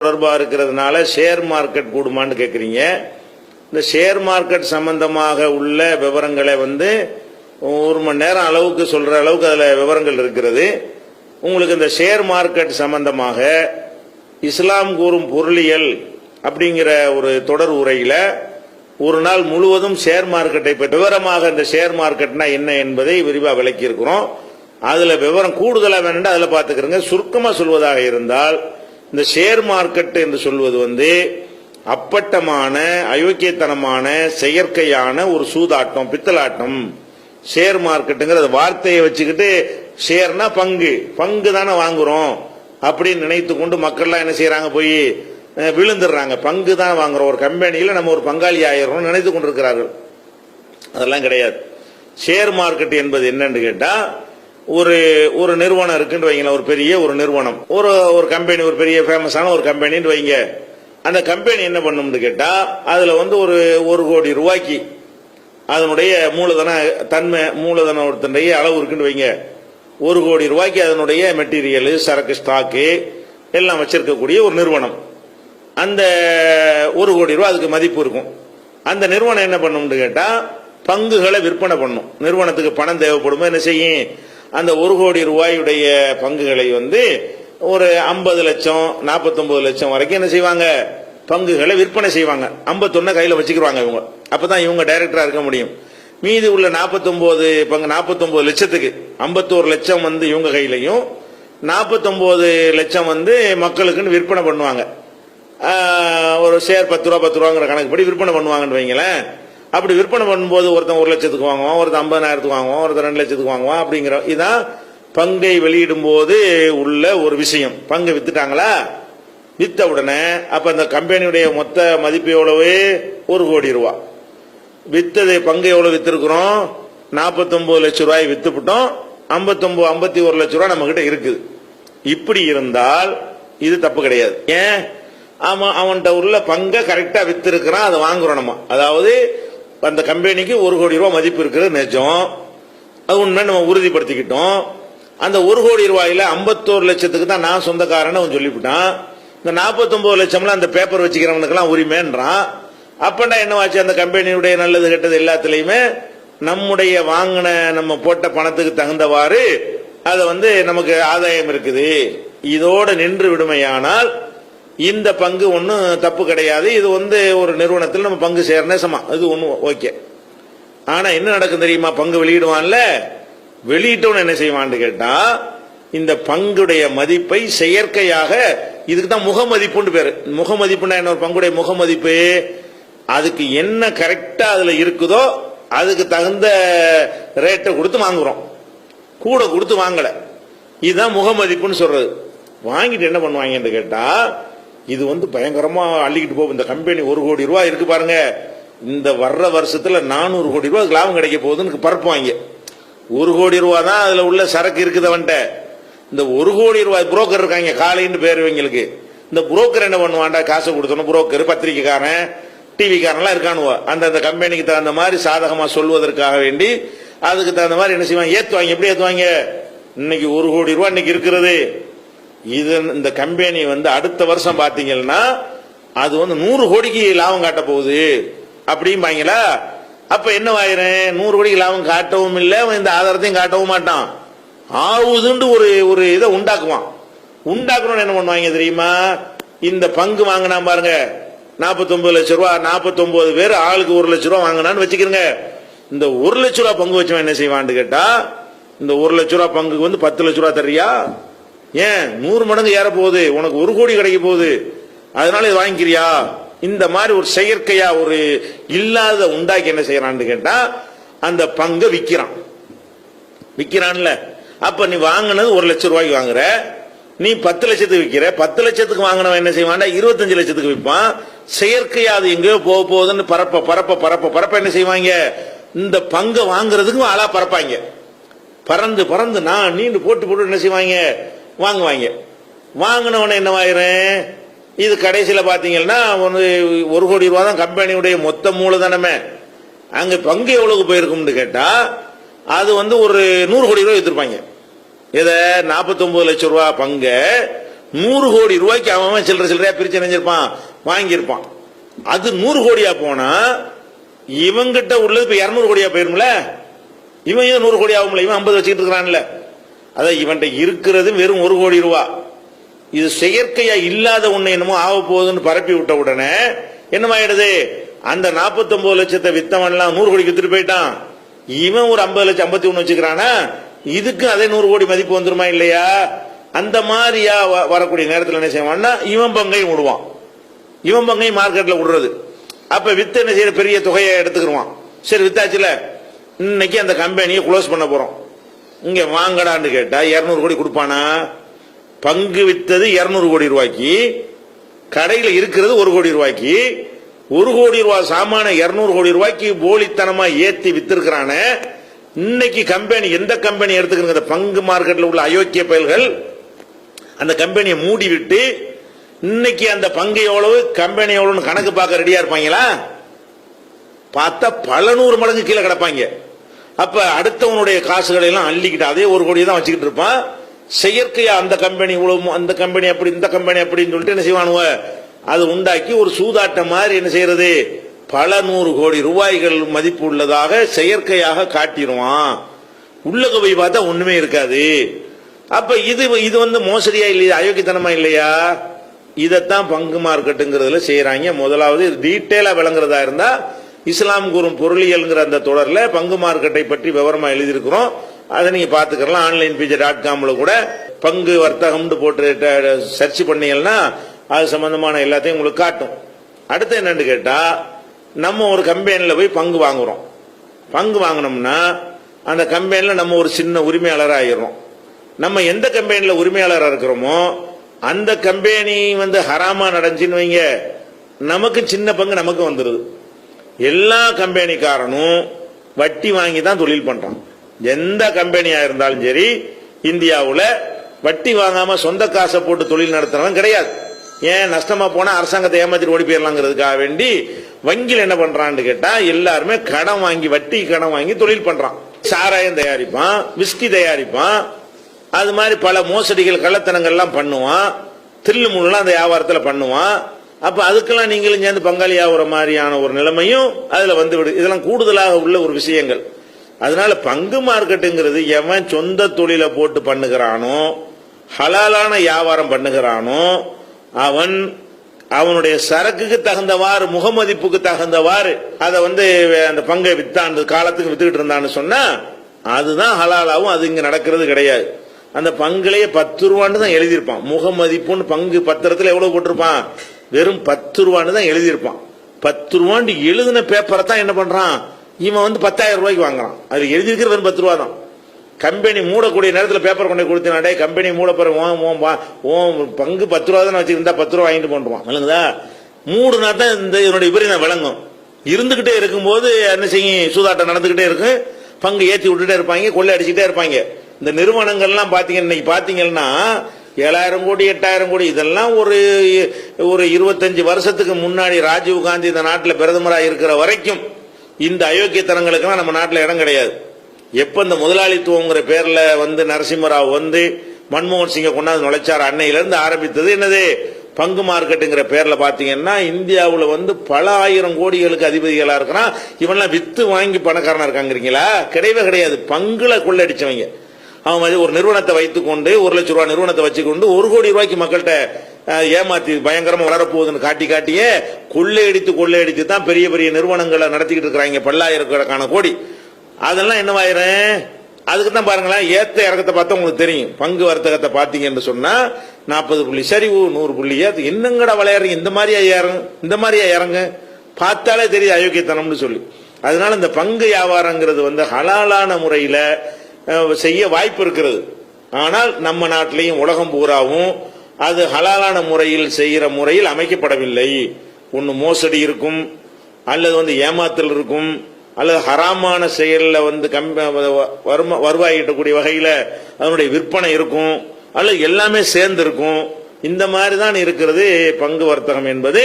தொடர்பாக இருக்கிறதுனால share market கூடுமான்னு கேட்குறீங்க இந்த ஷேர் மார்க்கெட் சம்பந்தமாக உள்ள விவரங்களை வந்து ஒரு மணி நேரம் அளவுக்கு சொல்ற அளவுக்கு அதில் விவரங்கள் இருக்கிறது. உங்களுக்கு இந்த ஷேர் மார்க்கெட் சம்பந்தமாக இஸ்லாம் கூறும் பொருளியல் அப்படிங்கிற ஒரு தொடர் உரையில ஒரு நாள் முழுவதும் ஷேர் மார்க்கெட்டை பற்றி விவரமாக இந்த ஷேர் மார்க்கெட்னா என்ன என்பதை விரிவாக விளக்கியிருக்கிறோம். அதில் அதுல விவரம் கூடுதலாக வேணும்னா அதில் பார்த்துக்கிறோங்க. சுருக்கமாக சொல்வதாக இருந்தால் இந்த ஷேர் மார்க்கெட் என்று சொல்வது வந்து அப்பட்டமான அயோக்கியத்தனமான செயற்கையான ஒரு சூதாட்டம் பித்தலாட்டம். ஷேர் மார்க்கெட்டுங்கிற வார்த்தையை வச்சுக்கிட்டு ஷேர்னா பங்கு. பங்கு தானே வாங்குறோம். அப்படின்னு நினைத்து கொண்டு மக்கள்லாம் என்ன செய்யறாங்க? போய் விழுந்துடுறாங்க. பங்கு தான் வாங்குறோம். ஒரு கம்பெனியில நம்ம ஒரு பங்காளி ஆயிரம் நினைத்து கொண்டிருக்கிறார்கள். அதெல்லாம் கிடையாது. ஷேர் மார்க்கெட் என்பது என்னன்னு கேட்டா ஒரு ஒரு நிறுவனம் இருக்குன்னு வைங்களேன் ஒரு பெரிய ஒரு நிறுவனம். ஒரு ஒரு கம்பெனி ஒரு பெரிய ஃபேமஸான ஒரு கம்பெனின்னு வைங்க. அந்த கம்பெனி என்ன பண்ணும்னு கேட்டால் அதில் வந்து ஒரு ஒரு கோடி ரூபாய்க்கு அதனுடைய மூலதன தன்மை மூலதன ஒருத்தனுடைய அளவு இருக்குன்னு வைங்க. ஒரு கோடி ரூபாய்க்கு அதனுடைய மெட்டீரியல் சரக்கு ஸ்டாக்கு எல்லாம் வச்சிருக்கக்கூடிய ஒரு நிறுவனம். அந்த ஒரு கோடி ரூபா அதுக்கு மதிப்பு இருக்கும். அந்த நிறுவனம் என்ன பண்ணும்னு கேட்டால் பங்குகளை விற்பனை பண்ணும். நிறுவனத்துக்கு பணம் தேவைப்படுமோ என்ன செய்யும்? அந்த ஒரு கோடி ரூபாயுடைய பங்குகளை வந்து ஒரு ஐம்பது லட்சம் நாற்பத்தொன்பது லட்சம் வரைக்கும் என்ன செய்வாங்க? பங்குகளை விற்பனை செய்வாங்க. ஐம்பத்தொன்னு கையில வச்சுக்கிருவாங்க இவங்க. அப்பதான் இவங்க டைரக்டரா இருக்க முடியும். மீதி உள்ள 49 பங்கு 49 லட்சத்துக்கு 51 லட்சம் வந்து இவங்க கையிலையும் 49 லட்சம் வந்து மக்களுக்குன்னு விற்பனை பண்ணுவாங்க. ஒரு ஷேர் பத்து ரூபா பத்து ரூபாங்கிற கணக்குப்படி விற்பனை பண்ணுவாங்கன்னு வைங்களேன். அப்படி விற்பனை பண்ணும்போது ஒருத்தன் ஒரு லட்சத்துக்கு வாங்குவான் ஒருத்தன் ஐம்பதாயிரத்துக்கு வாங்குவான் ஒருத்தன் ரெண்டு லட்சத்துக்கு வாங்குவான் அப்படிங்கிற இதுதான் பங்கை வெளியிடும் போது உள்ள ஒரு விஷயம். பங்கு வித்துட்டாங்களா? வித்த உடனே அப்ப அந்த கம்பெனியுடைய மொத்த மதிப்பு எவ்வளவு? ஒரு கோடி ரூபா. வித்தது பங்கு எவ்வளவு வித்திருக்கிறோம்? 49 லட்சம் ரூபாய் வித்துவிட்டோம் 59 ஐம்பத்தி ஒரு லட்சம் ரூபாய் நம்ம கிட்ட இருக்குது. இப்படி இருந்தால் இது தப்பு கிடையாது. ஏன்? அவன் அவன்கிட்ட உள்ள பங்கை கரெக்டா வித்திருக்கிறான் அதை வாங்குறோம் நம்ம. அதாவது அந்த கம்பெனிக்கு ஒரு கோடி ரூபாய் மதிப்பு இருக்கிறது நிஜம். அது உண்மை நம்ம உறுதிப்படுத்திக்கிட்டோம். அந்த ஒரு கோடி ரூபாயில 51 லட்சத்துக்கு தான் நான் சொந்தக்காரன்னு அவன் சொல்லிவிட்டான். இந்த 49 லட்சம்ல அந்த பேப்பர் வச்சுக்கிறவனுக்கெல்லாம் உரிமைன்றான். அப்பண்டா என்னவாச்சு? அந்த கம்பெனியுடைய நல்லது கெட்டது எல்லாத்துலயுமே நம்முடைய வாங்கின நம்ம போட்ட பணத்துக்கு தகுந்தவாறு அதை வந்து நமக்கு ஆதாயம் இருக்குது. இதோட நின்று விடுமையானால் இந்த பங்கு ஒன்றும் தப்பு கிடையாது. இது வந்து ஒரு நிறுவனத்தில் நம்ம பங்கு சேரனே சமா இது ஒன்றும் ஓகே. ஆனா என்ன நடக்கும் தெரியுமா? பங்கு வெளியிடுவான்ல? வெளியிட்டவன் என்ன செய்வான்னு கேட்டா இந்த பங்குடைய மதிப்பை செயற்கையாக இதுக்கு தான் முகமதிப்புன்னு பேரு. முகமதிப்புனா என்ன? ஒரு பங்குடைய முகமதிப்பு. அதுக்கு என்ன கரெக்டா அதுல இருக்குதோ அதுக்கு தகுந்த ரேட்டை கொடுத்து வாங்குறோம். கூட கொடுத்து வாங்கல. இதுதான் முகமதிப்புன்னு சொல்றது. வாங்கிட்டு என்ன பண்ணுவாங்கன்னு கேட்டா இது வந்து பயங்கரமா அள்ளிக்கிட்டு போகும். இந்த கம்பெனி ஒரு கோடி ரூபா இருக்கு பாருங்க. இந்த வர்ற வருஷத்துல நானூறு கோடி ரூபாய் லாபம் கிடைக்க போகுதுன்னு பரப்புவாங்க ஒரு கோடி ரூபா தான் அதுல உள்ள சரக்கு இருக்குது இந்த ஒரு கோடி ரூபாய் புரோக்கர் இருக்காங்க காலைன்னு பேர் இவங்களுக்கு. இந்த புரோக்கர் என்ன பண்ணுவான்டா காசை கொடுத்தோம் புரோக்கர் பத்திரிக்கைக்காரன் டிவிக்காரன்லாம் இருக்கானுவோ. அந்த அந்த கம்பெனிக்கு தகுந்த மாதிரி சாதகமா சொல்வதற்காக வேண்டி அதுக்கு தகுந்த மாதிரி என்ன செய்வாங்க? ஏத்துவாங்க. எப்படி ஏத்துவாங்க? இன்னைக்கு ஒரு கோடி ரூபா இன்னைக்கு இருக்கிறது. இது இந்த கம்பெனி வந்து அடுத்த வருஷம் பாத்தீங்கன்னா அது வந்து நூறு கோடிக்கு லாபம் காட்ட போகுது. அப்படிம்பாங்களா? அப்ப என்ன ஆயிரும் நூறு கோடிக்கு லாபம் காட்டவும் இல்லை இந்த ஆதாரத்தையும் காட்டவும் மாட்டான். ஆவுதுன்னு ஒரு ஒரு இதை உண்டாக்குவான். உண்டாக்கணும்னு என்ன பண்ணுவாங்க தெரியுமா? இந்த பங்கு வாங்கினா பாருங்க 49 லட்சம் ரூபா 49 பேர் ஆளுக்கு ஒரு லட்சம் ரூபா வாங்கினான்னு வச்சுக்கிறங்க இந்த ஒரு லட்ச ரூபா பங்கு வச்சவன் என்ன செய்வான்னு கேட்டா இந்த ஒரு லட்ச ரூபா பங்குக்கு வந்து பத்து லட்ச ரூபா தர்றியா? ஏன்? நூறு மடங்கு ஏற போகுது. உனக்கு ஒரு கோடி கிடைக்க போகுது. அதனால இது வாங்கிக்கிறியா? இந்த மாதிரி ஒரு செயற்கையா ஒரு இல்லாத உண்டாக்கி என்ன செய்யறான்னு கேட்டா அந்த பங்கை விக்கிறான். விக்கிறான்ல. அப்ப நீ வாங்கினது ஒரு லட்சம் ரூபாய்க்கு வாங்குற. நீ பத்து லட்சத்துக்கு விற்கிற பத்து லட்சத்துக்கு வாங்கினவன் என்ன செய்வான்டா இருபத்தஞ்சு லட்சத்துக்கு விற்பான் செயற்கையா அது எங்கேயோ போக போகுதுன்னு பரப்ப பரப்ப பரப்ப பரப்ப என்ன செய்வாங்க? இந்த பங்கை வாங்குறதுக்கும் ஆளா பரப்பாங்க. பறந்து பறந்து நான் நீண்டு போட்டு போட்டு என்ன செய்வாங்க? வாங்குவாங்க. வாங்கினவன என்னவாயிரும் இது கடைசியில் பார்த்தீங்கன்னா வந்து ஒரு கோடி ரூபா தான் கம்பெனியுடைய மொத்த மூலதனமே. அங்க பங்கு எவ்வளவு போயிருக்கும்னு கேட்டா அது வந்து ஒரு நூறு கோடி ரூபாய் வித்திருப்பாங்க. இதை 49 லட்சம் ரூபாய் பங்கு நூறு கோடி ரூபாய்க்கு அவன் சில்லற சில்லறையா பிரிச்சு நினைஞ்சிருப்பான் வாங்கியிருப்பான். அது நூறு கோடியா போனா இவங்கிட்ட உள்ளது இப்ப இருநூறு கோடியா போயிரும்ல? இவன் ஏன் நூறு கோடி ஆகும்ல? இவன் ஐம்பது வச்சுக்கிட்டு இருக்கிறான்ல. அதான் இவன்கிட்ட இருக்கிறது வெறும் ஒரு கோடி ரூபா. இது செயற்கையா இல்லாத ஒண்ணு என்னமோ ஆக போகுதுன்னு பரப்பி விட்ட உடனே என்னமாயிடுது? அந்த 49 லட்சத்தை வித்தவன் எல்லாம் நூறு கோடிக்கு வித்துட்டு போயிட்டான். இவன் ஒரு ஐம்பது லட்சம் ஐம்பத்தி ஒன்று வச்சுக்கிறானா? இதுக்கு அதே நூறு கோடி மதிப்பு வந்துருமா இல்லையா? அந்த மாதிரியா வ- வரக்கூடிய நேரத்தில் என்ன செய்வான்னா இவன் பங்கையும் விடுவான் இவன் பங்கையும் மார்க்கெட்ல விடுறது. அப்ப வித்து என்ன செய்யற? பெரிய தொகையை எடுத்துக்கிடுவான் சரி வித்தாச்சுல. இன்னைக்கு அந்த கம்பெனியை க்ளோஸ் பண்ண போறோம். இங்க வாங்கடான்னு கேட்டா 200 கோடி கொடுப்பானா? பங்கு வித்தது 200 கோடி ரூபாய்க்கு கடையில் இருக்கிறது ஒரு கோடி ரூபாய்க்கு ஒரு கோடி ரூபாய் சாமான 200 கோடி ரூபாய்க்கு போலித்தனமா ஏத்தி வித்திருக்கிறான. இன்னைக்கு கம்பெனி எந்த கம்பெனி எடுத்துக்கிறங்க பங்கு மார்க்கெட்ல உள்ள அயோக்கிய பயல்கள் அந்த கம்பெனியை மூடி விட்டு இன்னைக்கு அந்த பங்கு எவ்வளவு கம்பெனி எவ்வளவுன்னு கணக்கு பார்க்க ரெடியா இருப்பாங்களா? பார்த்தா பல நூறு மடங்கு கீழே கிடப்பாங்க. அப்ப அடுத்தவனுடைய காசுகளை எல்லாம் அள்ளிக்கிட்டு அதே ஒரு கோடியை தான் வச்சுக்கிட்டு இருப்பான். செயற்கையா அந்த கம்பெனி இவ்வளவு அந்த கம்பெனி அப்படி இந்த கம்பெனி அப்படின்னு சொல்லிட்டு என்ன செய்வானுவ? அது உண்டாக்கி ஒரு சூதாட்டம் மாதிரி என்ன செய்யறது? பல நூறு கோடி ரூபாய்கள் மதிப்பு உள்ளதாக செயற்கையாக காட்டிடுவான். உள்ளக போய் பார்த்தா ஒண்ணுமே இருக்காது. அப்ப இது இது வந்து மோசடியா இல்லையா? அயோக்கியத்தனமா இல்லையா? இதைத்தான் பங்கு மார்க்கெட்டுங்கிறதுல செய்யறாங்க முதலாவது டீட்டெயிலா விளங்குறதா இருந்தா இஸ்லாம் கூறும் பொருளியல்ங்கிற அந்த தொடரில் பங்கு மார்க்கெட்டை பற்றி விவரமா எழுதியிருக்கிறோம். அதை நீங்க பாத்துக்கலாம் ஆன்லைன் பிஜே டாட் காம்ல கூட பங்கு வர்த்தகம்னு போட்டு சர்ச் பண்ணீங்கன்னா அது சம்பந்தமான எல்லாத்தையும் உங்களுக்கு காட்டும். அடுத்து என்னன்னு கேட்டா நம்ம ஒரு கம்பெனில போய் பங்கு வாங்குறோம். பங்கு வாங்கினோம்னா அந்த கம்பெனில நம்ம ஒரு சின்ன உரிமையாளராக ஆயிடுறோம். நம்ம எந்த கம்பெனில உரிமையாளராக இருக்கிறோமோ அந்த கம்பெனி வந்து ஹராமா நடந்துச்சுன்னு வைங்க. நமக்கு சின்ன பங்கு நமக்கு வந்துடுது எல்லா கம்பெனிக்காரனும் வட்டி வாங்கி தான் தொழில் பண்றான். எந்த கம்பெனியா இருந்தாலும் சரி இந்தியாவில் வட்டி வாங்காம சொந்த காசை போட்டு தொழில் நடத்துறவன் கிடையாது. ஏன் நஷ்டமா போனா அரசாங்கத்தை ஏமாத்திட்டு ஓடி போயிடலாங்கிறதுக்காக வேண்டி வங்கியில் என்ன பண்றான்னு கேட்டா எல்லாருமே கடன் வாங்கி வட்டி கடன் வாங்கி தொழில் பண்றான். சாராயம் தயாரிப்பான் விஸ்கி தயாரிப்பான் அது மாதிரி பல மோசடிகள் கள்ளத்தனங்கள்லாம் பண்ணுவான் தில்லு முள்ளுலாம் அந்த வியாபாரத்தில் பண்ணுவான். அப்ப அதுக்கெல்லாம் நீங்களும் சேர்ந்து பங்காளி ஆகுற மாதிரியான ஒரு நிலைமையும் அதுல வந்து விடு இதெல்லாம் கூடுதலாக உள்ள ஒரு விஷயங்கள். அதனால பங்கு மார்க்கெட்டுங்கிறது எவன் சொந்த தொழிலை போட்டு பண்ணுகிறானோ ஹலாலான வியாபாரம் பண்ணுகிறானோ அவன் அவனுடைய சரக்குக்கு தகுந்தவாறு முகமதிப்புக்கு தகுந்தவாறு அதை வந்து அந்த பங்கை வித்தான் அந்த காலத்துக்கு வித்துக்கிட்டு இருந்தான்னு சொன்னா அதுதான் ஹலாலாவும் அது இங்க நடக்கிறது கிடையாது. அந்த பங்குலயே பத்து ரூபான்னு தான் எழுதியிருப்பான். முகமதிப்புன்னு பங்கு பத்திரத்துல எவ்வளவு போட்டிருப்பான்? வெறும் பத்து ரூபான்னு தான் எழுதியிருப்பான். பத்து ரூபான்னு எழுதின பேப்பரை தான் என்ன பண்ணுறான் இவன் வந்து பத்தாயிரம் ரூபாய்க்கு வாங்குறான். அது எழுதியிருக்கிற வெறும் பத்து ரூபா தான் கம்பெனி மூடக்கூடிய நேரத்தில் பேப்பர் கொண்டு கொடுத்தினாடே கம்பெனி மூட ஓம் ஓம் ஓம் பங்கு பத்து ரூபா தானே வச்சுருந்தா பத்து ரூபா வாங்கிட்டு போன்றான் விளங்குதா? மூடுனா தான் இந்த இதனுடைய விபரீதம் விளங்கும். இருந்துகிட்டே இருக்கும்போது என்ன செய்யும்? சூதாட்டம் நடந்துகிட்டே இருக்கும். பங்கு ஏற்றி விட்டுட்டே இருப்பாங்க கொள்ளை அடிச்சுட்டே இருப்பாங்க. இந்த நிறுவனங்கள்லாம் பார்த்தீங்க இன்னைக்கு பார்த்தீங்கன்னா ஏழாயிரம் கோடி எட்டாயிரம் கோடி இதெல்லாம் ஒரு ஒரு இருபத்தஞ்சு வருஷத்துக்கு முன்னாடி ராஜீவ் காந்தி இந்த நாட்டில் பிரதமராக இருக்கிற வரைக்கும் இந்த அயோக்கியத்தனங்களுக்கெல்லாம் நம்ம நாட்டில் இடம் கிடையாது. எப்ப இந்த முதலாளித்துவங்கிற பேர்ல வந்து நரசிம்மராவ் வந்து மன்மோகன் சிங்கை கொண்டாந்து நுழைச்சார் அன்னையிலிருந்து ஆரம்பித்தது என்னது? பங்கு மார்க்கெட்டுங்கிற பேர்ல பாத்தீங்கன்னா இந்தியாவில் வந்து பல ஆயிரம் கோடிகளுக்கு அதிபதிகளா இருக்கிறான். இவன்லாம் வித்து வாங்கி பணக்காரனா இருக்காங்கிறீங்களா? கிடையவே கிடையாது. பங்குல கொள்ளடிச்சவங்க அவன் ஒரு நிறுவனத்தை வைத்துக்கொண்டு ஒரு லட்ச ரூபாய் நிறுவனத்தை வச்சுக்கொண்டு ஒரு கோடி ரூபாய்க்கு மக்கள்கிட்ட ஏமாத்தி பயங்கரமா வளரப்போகுதுன்னு காட்டி காட்டியே கொள்ளையடித்து கொள்ளையடித்து தான் பெரிய பெரிய நிறுவனங்களை நடத்திக்கிட்டு இருக்கிறாங்க. பல்லாயிரக்கணக்கான கோடி. அதெல்லாம் என்னவாயிரும் அதுக்கு தான் பாருங்களேன் ஏத்த இறக்கத்தை பார்த்தா உங்களுக்கு தெரியும். பங்கு வர்த்தகத்தை பார்த்தீங்கன்னு சொன்னா நாற்பது புள்ளி சரிவு நூறு புள்ளி அது என்னங்கடா விளையாடுறீங்க? இந்த மாதிரியா இறங்கு இந்த மாதிரியா இறங்கு? பார்த்தாலே தெரியுது அயோக்கியத்தனம்னு சொல்லி. அதனால இந்த பங்கு வியாபாரங்கிறது வந்து ஹலாலான முறையில் செய்ய வாய்ப்பு இருக்கிறது. ஆனால் நம்ம நாட்டிலையும் உலகம் பூராவும் அது ஹலாலான முறையில் செய்கிற முறையில் அமைக்கப்படவில்லை. ஒன்று மோசடி இருக்கும் அல்லது வந்து ஏமாத்தல் இருக்கும் அல்லது ஹராமான செயலில் வந்து கம்ப வருமா வருவாய் ஈட்டக்கூடிய அதனுடைய விற்பனை இருக்கும் அல்லது எல்லாமே சேர்ந்து இருக்கும் இந்த மாதிரி தான் இருக்கிறது பங்கு வர்த்தகம் என்பது.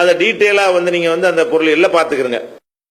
அதை டீட்டெயிலாக வந்து நீங்கள் வந்து அந்த பொருள் எல்லாம் பார்த்துக்கிறங்க.